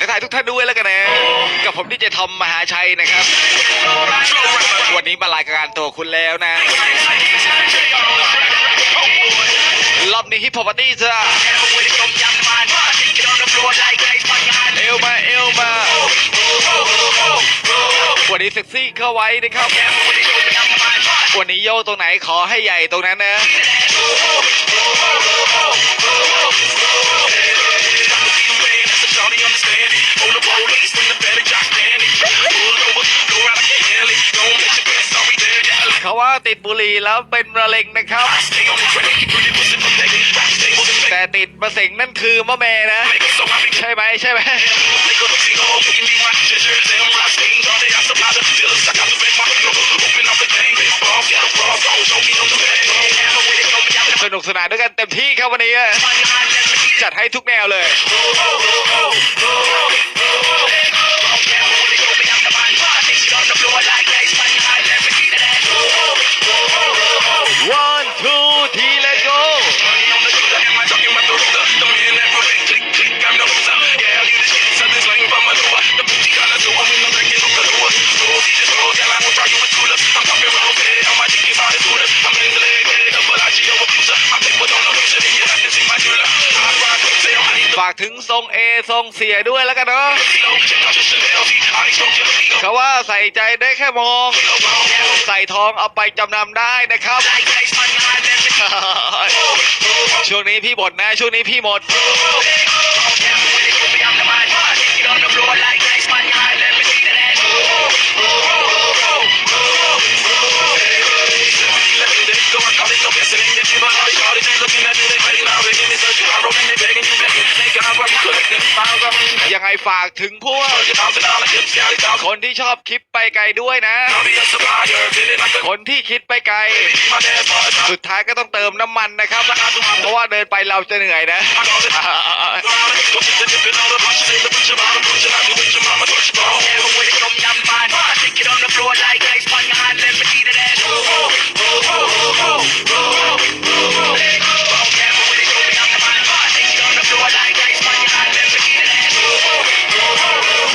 ทักทายทุกท่านด้วยแล้วกันนะ กับผมที่จะทอมมหาชัยนะครับ วันนี้มารายการตัวคุณแล้วนะ รอบนี้ฮิปโปปาร์ตี้จ้าเอวมาเอวมาวันนี้เซ็กซี่เข้าไว้นะครับ วันนี้โยตรงไหนขอให้ใหญ่ตรงนั้นนะ ดบุหรี่แล้วเป็นมะเร็งนะครับ แต่ติดมะเส็งนั่นคือมะเมนะ ใช่ไหมใช่ไหมสนุกสนานด้วยกันเต็มที่ครับวันนี้ จัดให้ทุกแนวเลย ฝากถึงทรงเอทรงเสียด้วยแล้วกันเนาะเขาว่าใส่ใจได้แค่มอง ใส่ทองเอาไปจำนำได้นะครับ ช่วงนี้พี่หมดนะ ช่วงนี้พี่หมด ฝากถึงพวก คนที่ชอบคิดไปไกลด้วยนะ คนที่คิดไปไกล สุดท้ายก็ต้องเติมน้ำมันนะครับ เพราะว่าเดินไปเราจะเหนื่อยนะ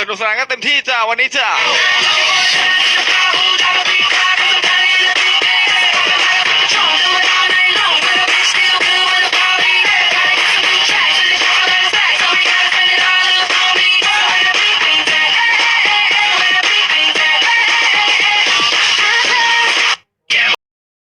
นุกสนานกันเต็มที่จ้าวันนี้จ้า